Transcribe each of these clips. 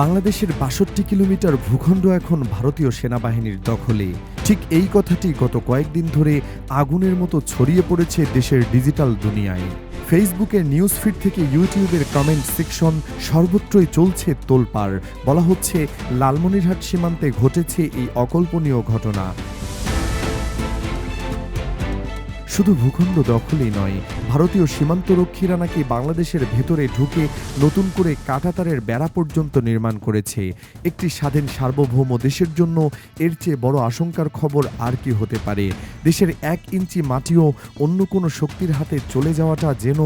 বাংলাদেশের বাষট্টি কিলোমিটার ভূখণ্ড এখন ভারতীয় সেনাবাহিনীর দখলে। ঠিক এই কথাটি গত কয়েকদিন ধরে আগুনের মতো ছড়িয়ে পড়েছে দেশের ডিজিটাল দুনিয়ায়। ফেসবুকের নিউজ ফিড থেকে ইউটিউবের কমেন্ট সেকশন সর্বত্রই চলছে তোলপাড়। বলা হচ্ছে, লালমনিরহাট সীমান্তে ঘটেছে এই অকল্পনীয় ঘটনা। শুধু ভূখণ্ড দখলই নয়, ভারতীয় সীমান্তরক্ষীরা নাকি বাংলাদেশের ভেতরে ঢুকে নতুন করে কাঁটাতারের বেড়া পর্যন্ত নির্মাণ করেছে? একটি স্বাধীন সার্বভৌম দেশের জন্য এর চেয়ে বড় আশঙ্কার খবর আর কি হতে পারে? দেশের এক ইঞ্চি মাটিও অন্য কোনো শক্তির হাতে চলে যাওয়াটা যেন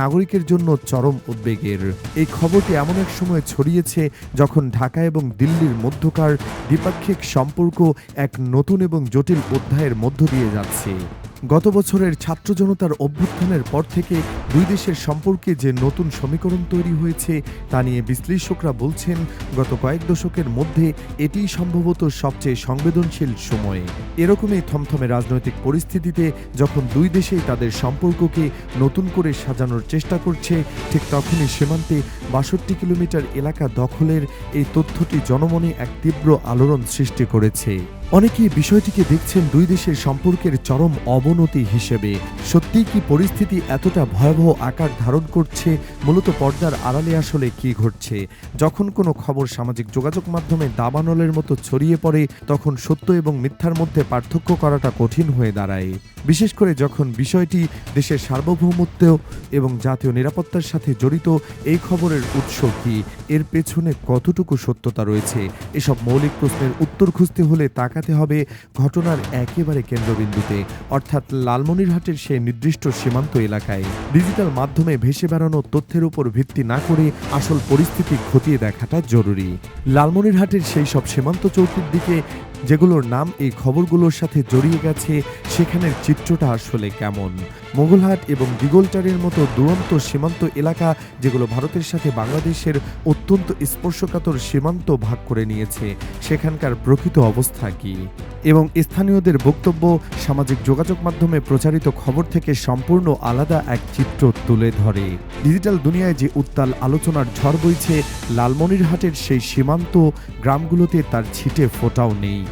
নাগরিকের জন্য চরম উদ্বেগের। এই খবরটি এমন এক সময় ছড়িয়েছে যখন ঢাকা এবং দিল্লির মধ্যকার দ্বিপাক্ষিক সম্পর্ক এক নতুন এবং জটিল অধ্যায়ের মধ্য দিয়ে যাচ্ছে। গত বছরের ছাত্র জনতার অভ্যুত্থানের পর থেকে দুই দেশের সম্পর্কে যে নতুন সমীকরণ তৈরি হয়েছে তা নিয়ে বিশ্লেষকরা বলছেন, গত কয়েক দশকের মধ্যে এটিই সম্ভবত সবচেয়ে সংবেদনশীল সময়ে। এরকমই থমথমে রাজনৈতিক পরিস্থিতিতে যখন দুই দেশেই তাদের সম্পর্ককে নতুন করে সাজানোর চেষ্টা করছে, ঠিক তখনই সীমান্তে বাষট্টি কিলোমিটার এলাকা দখলের এই তথ্যটি জনমনে এক তীব্র আলোড়ন সৃষ্টি করেছে। অনেকেই বিষয়টিকে দেখছেন দুই দেশের সম্পর্কের চরম অবনতি হিসেবে। সত্যি কি পরিস্থিতি এতটা ভয়াবহ আকার ধারণ করছে? মূলত পর্দার আড়ালে আসলে কি ঘটছে? যখন কোনো খবর সামাজিক যোগাযোগ মাধ্যমে দাবানলের মতো ছড়িয়ে পড়ে, তখন সত্য এবং মিথ্যার মধ্যে পার্থক্য করাটা কঠিন হয়ে দাঁড়ায়। বিশেষ করে যখন বিষয়টি দেশের সার্বভৌমত্ব এবং জাতীয় নিরাপত্তার সাথে জড়িত এই খবরের উৎস কি, এর পেছনে কতটুকু সত্যতা রয়েছে, এসব মৌলিক প্রশ্নের উত্তর খুঁজতে হলে তাকাতে হবে ঘটনার একেবারে কেন্দ্রবিন্দুতে, অর্থাৎ লালমনিরহাটের সেই নির্দিষ্ট সীমান্ত এলাকায়। ডিজিটাল মাধ্যমে ভেসে বেড়ানো তথ্যের উপর ভিত্তি না করে আসল পরিস্থিতি খতিয়ে দেখাটা জরুরি। লালমনিরহাটের সেই সব সীমান্ত চৌকির দিকে যেগুলোর নাম এই খবরগুলোর সাথে জড়িয়ে গেছে, সেখানের চিত্রটা আসলে কেমন? মোগলহাট এবং দিগলটারের মতো দুরন্ত, সীমান্ত এলাকা যেগুলো ভারতের সাথে বাংলাদেশের অত্যন্ত স্পর্শকাতর সীমান্ত ভাগ করে নিয়েছে, সেখানকার প্রকৃত অবস্থা কি? এবং স্থানীয়দের বক্তব্য, সামাজিক যোগাযোগ মাধ্যমে প্রচারিত খবর থেকে সম্পূর্ণ আলাদা এক চিত্র তুলে ধরে। ডিজিটাল দুনিয়ায় যে উত্তাল আলোচনার ঝড় বইছে, লালমনিরহাটের সেই সীমান্ত, গ্রামগুলোতে তার ছিটে ফোটাও নেই।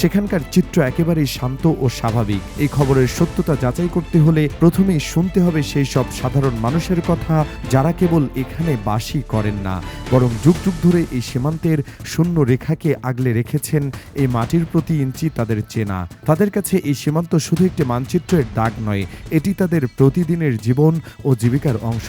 সেখানকার চিত্র একেবারেই শান্ত ও স্বাভাবিক। এই খবরের সত্যতা যাচাই করতে হলে প্রথমেই শুনতে হবে সেই সব সাধারণ মানুষের কথা যারা কেবল এখানে বাসই করেন না, বরং যুগ যুগ ধরে এই সীমান্তের শূন্য রেখাকে আগলে রেখেছেন, এই মাটির প্রতি ইঞ্চি তাদের চেনা। তাদের কাছে এই সীমান্ত শুধু একটি মানচিত্রের দাগ নয়, এটি তাদের প্রতিদিনের জীবন ও জীবিকার অংশ।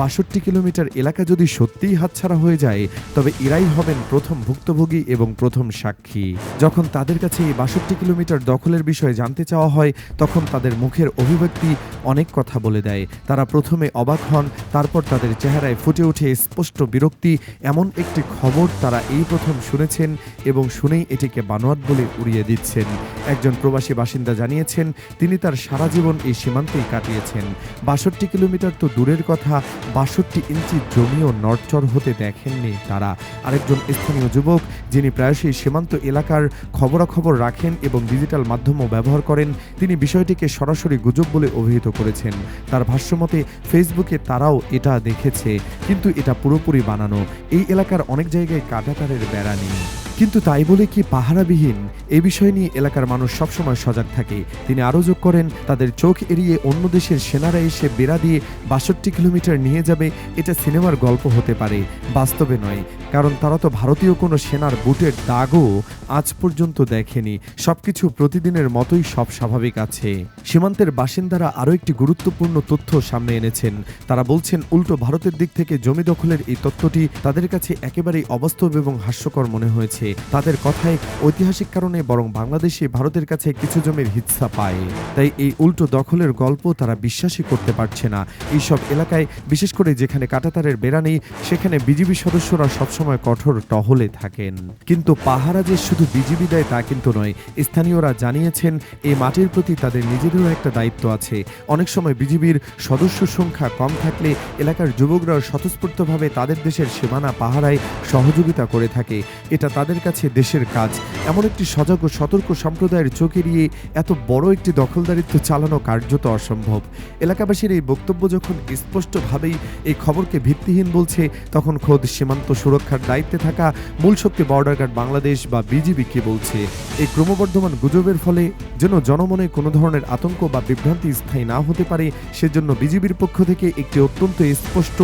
বাষট্টি কিলোমিটার এলাকা যদি সত্যিই হাতছাড়া হয়ে যায়, তবে এরাই হবেন প্রথম ভুক্তভোগী এবং প্রথম সাক্ষী। যখন তাদের কাছে এই বাষট্টি কিলোমিটার দখলের বিষয়ে জানতে চাওয়া হয়, তখন তাদের মুখের অভিব্যক্তি অনেক কথা বলে দেয়। তারা প্রথমে অবাক হন, তারপর তাদের চেহারায় ফুটে ওঠে স্পষ্ট বিরক্তি। এমন একটি খবর তারা এই প্রথম শুনেছেন এবং শুনেই এটিকে বানোয়াট বলে উড়িয়ে দিচ্ছেন। একজন প্রবাসী বাসিন্দা জানিয়েছেন, তিনি তার সারা জীবন এই সীমান্তেই কাটিয়েছেন। বাষট্টি কিলোমিটার তো দূরের কথা, বাষট্টি ইঞ্চি জমিও নড়চড় হতে দেখেননি তারা। আরেকজন স্থানীয় যুবক, যিনি প্রায়শই সীমান্ত এলাকার খবরাখবর রাখেন এবং ডিজিটাল মাধ্যমও ব্যবহার করেন, তিনি বিষয়টিকে সরাসরি গুজব বলে অভিহিত করেছেন। তার ভাষ্যমতে ফেসবুকে তারাও এটা দেখেছে, কিন্তু এটা পুরোপুরি বানানো। এই এলাকার অনেক জায়গায় কাটাতারের বেড়া নেই। কিন্তু তাই বলে কি পাহারাবিহীন? এ বিষয় নিয়ে এলাকার মানুষ সবসময় সজাগ থাকে। তিনি আরও যোগ করেন, তাদের চোখ এড়িয়ে অন্য দেশের সেনারা এসে বেড়া দিয়ে বাষট্টি কিলোমিটার নিয়ে যাবে, এটা সিনেমার গল্প হতে পারে। বাস্তবে নয়, কারণ তারা তো ভারতীয় কোনো সেনার বুটের দাগও আজ পর্যন্ত দেখেনি। সবকিছু প্রতিদিনের মতোই সব স্বাভাবিক আছে। সীমান্তের বাসিন্দারা আরও একটি গুরুত্বপূর্ণ তথ্য সামনে এনেছেন। তারা বলছেন, উল্টো ভারতের দিক থেকে জমি দখলের এই তথ্যটি তাদের কাছে একেবারেই অবাস্তব এবং হাস্যকর মনে হয়েছে। তাদের কথায় ঐতিহাসিক কারণে বরং বাংলাদেশে ভারতের কাছে কিছু জমির হিচ্ছা পায়। তাই এই উল্টো দখলের গল্প তারা বিশ্বাসই করতে পারছে না। এইসব এলাকায়, বিশেষ করে যেখানে কাটাতারের বেড়া নেই, সেখানে বিজিবি সদস্যরা সবসময় কঠোর টহলে থাকেন। কিন্তু পাহারা যে শুধু বিজিবি দেয় তা কিন্তু নয়। স্থানীয়রা জানিয়েছেন এই মাটির প্রতি তাদের নিজেদেরও একটা দায়িত্ব আছে। অনেক সময় বিজিবির সদস্য সংখ্যা কম থাকলে এলাকার যুবকরা স্বতঃস্ফূর্তভাবে তাদের দেশের সীমানা পাহারায় সহযোগিতা করে থাকে। এটা তাদের কাছে দেশের কাজ। এমন একটি সজাগ ও সতর্ক সম্প্রদায়ের চোখ এড়িয়ে এত বড় একটি দখলদারিত্ব চালানো কার্যত অসম্ভব। এলাকাবাসীর এই বক্তব্য যখন স্পষ্টভাবেই এই খবরকে ভিত্তিহীন বলছে, তখন খোদ সীমান্ত সুরক্ষার দায়িত্বে থাকা মূল শক্তি বর্ডার গার্ড বাংলাদেশ বা বিজিবি কি বলছে? এই ক্রমবর্ধমান গুজবের ফলে যেন জনমনে কোনো ধরনের আতঙ্ক বা বিভ্রান্তি স্থায়ী না হতে পারে, সেজন্য বিজিবির পক্ষ থেকে একটি অত্যন্ত স্পষ্ট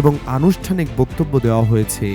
এবং আনুষ্ঠানিক বক্তব্য দেওয়া হয়েছে।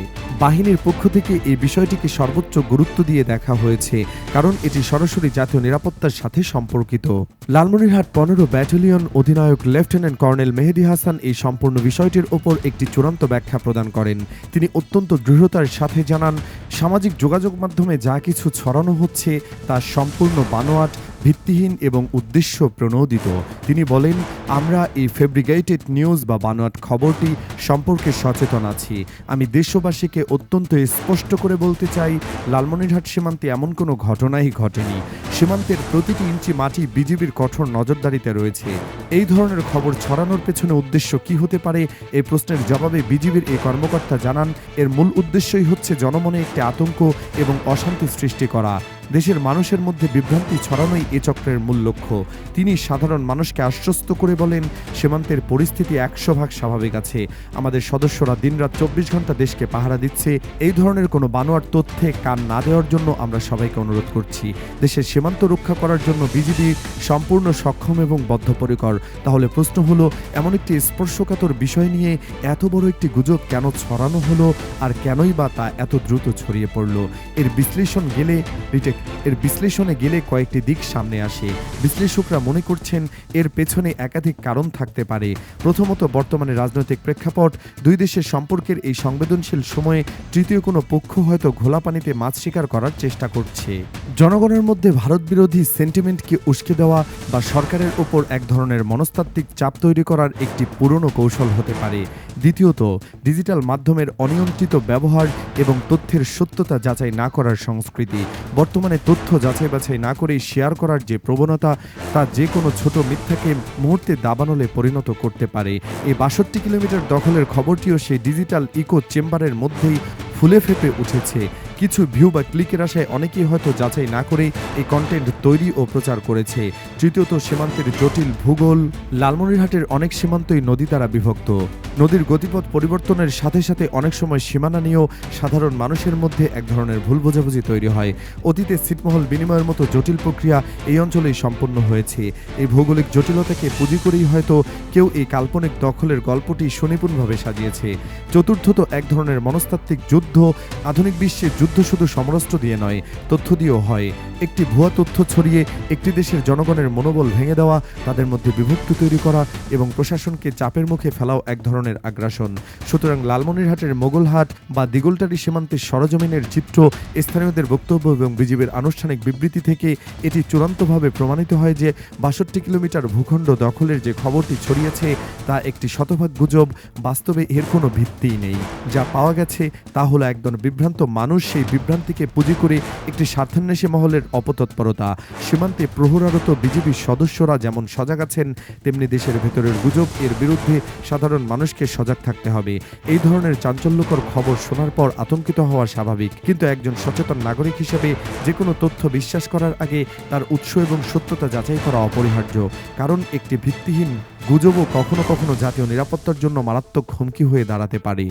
বাহিনীর পক্ষ থেকে এই বিষয়টিকে সর্বোচ্চ গুরুত্ব দিয়ে দেখা হয়েছে, কারণ এটি সরাসরি জাতীয় নিরাপত্তার সাথে সম্পর্কিত। লালমনিরহাট পনেরো ব্যাটালিয়ন অধিনায়ক লেফটেন্যান্ট কর্নেল মেহেদি হাসান এই সম্পূর্ণ বিষয়টির ওপর একটি চূড়ান্ত ব্যাখ্যা প্রদান করেন। তিনি অত্যন্ত দৃঢ়তার সাথে জানান সামাজিক যোগাযোগ মাধ্যমে যা কিছু ছড়ানো হচ্ছে তা সম্পূর্ণ বানোয়াট ভিত্তিহীন এবং উদ্দেশ্য প্রণোদিত। তিনি বলেন, আমরা এই ফেব্রিগেটেড নিউজ বা বানোয়াট খবরটি সম্পর্কে সচেতন আছি। আমি দেশবাসীকে অত্যন্ত স্পষ্ট করে বলতে চাই, লালমনিরহাট সীমান্তে এমন কোনো ঘটনাই ঘটেনি। সীমান্তের প্রতিটি ইঞ্চি মাটি বিজিবির কঠোর নজরদারিতে রয়েছে। এই ধরনের খবর ছড়ানোর পেছনে উদ্দেশ্য কি হতে পারে? এই প্রশ্নের জবাবে বিজিবির এই কর্মকর্তা জানান, এর মূল উদ্দেশ্যই হচ্ছে জনমনে একটি আতঙ্ক এবং অশান্তি সৃষ্টি করা। দেশের মানুষের মধ্যে বিভ্রান্তি ছড়ানোই এ চক্রের মূল লক্ষ্য। তিনি সাধারণ মানুষকে আশ্বস্ত করে বলেন, সীমান্তের পরিস্থিতি একশো ভাগ স্বাভাবিক আছে। আমাদের সদস্যরা দিনরাত চব্বিশ ঘণ্টা দেশকে পাহারা দিচ্ছে। এই ধরনের কোনো বানোয়ার তথ্যে কান না দেওয়ার জন্য আমরা সবাইকে অনুরোধ করছি। দেশের সীমান্ত রক্ষা করার জন্য বিজিবি সম্পূর্ণ সক্ষম এবং বদ্ধপরিকর। তাহলে প্রশ্ন হলো, এমন একটি স্পর্শকাতর বিষয় নিয়ে এত বড় একটি গুজব কেন ছড়ানো হলো আর কেনই বা তা এত দ্রুত ছড়িয়ে পড়ল? এর বিশ্লেষণ গেলে, রিটেক এর বিশ্লেষণে গেলে কয়েকটি দিক সামনে আসে। বিশ্লেষকরা মনে করছেন এর পেছনে একাধিক কারণ থাকতে পারে। প্রথমত, বর্তমানে রাজনৈতিক প্রেক্ষাপট, দুই দেশের সম্পর্কের এই সংবেদনশীল সময়ে তৃতীয় কোনো পক্ষ হয়তো ঘোলা পানিতে মাছ শিকার করার চেষ্টা করছে। জনগণের মধ্যে ভারত বিরোধী সেন্টিমেন্টকে উস্কে দেওয়া বা সরকারের ওপর এক ধরনের মনস্তাত্ত্বিক চাপ তৈরি করার একটি পুরনো কৌশল হতে পারে। দ্বিতীয়ত, ডিজিটাল মাধ্যমের অনিয়ন্ত্রিত ব্যবহার এবং তথ্যের সত্যতা যাচাই না করার সংস্কৃতি। বর্তমানে তথ্য যাচাই বাছাই না করে শেয়ার করার যে প্রবণতা, তা যে কোনো ছোট মিথ্যাকে মুহূর্তে দাবানলে পরিণত করতে পারে। এই বাষট্টি কিলোমিটার দখলের খবরটিও সেই ডিজিটাল ইকো চেম্বারের মধ্যেই ফুলে ফেপে উঠেছে। কিছু ভিউ বা ক্লিকের আশায় অনেকেই হয়তো যাচাই না করে এই কন্টেন্ট তৈরি ও প্রচার করেছে। তৃতীয়ত, সীমান্তের জটিল ভূগোল, লালমনিরহাটের অনেক সীমান্তই নদী দ্বারা বিভক্ত। নদীর গতিপথ পরিবর্তনের সাথে সাথে অনেক সময় সীমানা নিয়েও সাধারণ মানুষের মধ্যে এক ধরনের ভুল বোঝাবুঝি তৈরি হয়। অতীতে ছিটমহল বিনিময়ের মতো জটিল প্রক্রিয়া এই অঞ্চলেই সম্পন্ন হয়েছে। এই ভৌগোলিক জটিলতাকে পুঁজি করেই হয়তো কেউ এই কাল্পনিক দখলের গল্পটি সুনিপুণভাবে সাজিয়েছে। চতুর্থত এক ধরনের মনস্তাত্ত্বিক যুদ্ধ, আধুনিক বিশ্বে যুদ্ধ শুধু সমরাস্ত্র দিয়ে নয়, তথ্য দিয়েও হয়। একটি ভুয়া তথ্য ছড়িয়ে একটি দেশের জনগণের মনোবল ভেঙে দেওয়া, তাদের মধ্যে বিভক্তি তৈরি করা এবং প্রশাসনকে চাপের মুখে ফেলাও এক ধরনের আগ্রাসন। সুতরাং লালমনিরহাটের মোগলহাট বা দিগলটারি সীমান্তের সরজমিনের চিত্র, স্থানীয়দের বক্তব্য এবং বিজিবির আনুষ্ঠানিক বিবৃতি থেকে এটি চূড়ান্তভাবে প্রমাণিত হয় যে বাষট্টি কিলোমিটার ভূখণ্ড দখলের যে খবরটি ছড়িয়েছে তা একটি শতভাগ গুজব, বাস্তবে এর কোনো ভিত্তিই নেই। যা পাওয়া গেছে, তা হলো একজন বিভ্রান্ত মানুষ সেই বিভ্রান্তিকে পুঁজি করে একটি স্বার্থান্বেষী মহলের অপতৎপরতা। সীমান্তে প্রহরারত বিজেপির সদস্যরা যেমন সজাগ আছেন, তেমনি দেশের ভেতরের গুজব এর বিরুদ্ধে সাধারণ মানুষকে সজাগ থাকতে হবে। এই ধরনের চাঞ্চল্যকর খবর শোনার পর আতঙ্কিত হওয়া স্বাভাবিক। কিন্তু একজন সচেতন নাগরিক হিসেবে যে কোনো তথ্য বিশ্বাস করার আগে তার উৎস এবং সত্যতা যাচাই করা অপরিহার্য। কারণ একটি ভিত্তিহীন গুজবও কখনো কখনো জাতীয় নিরাপত্তার জন্য মারাত্মক হুমকি হয়ে দাঁড়াতে পারে।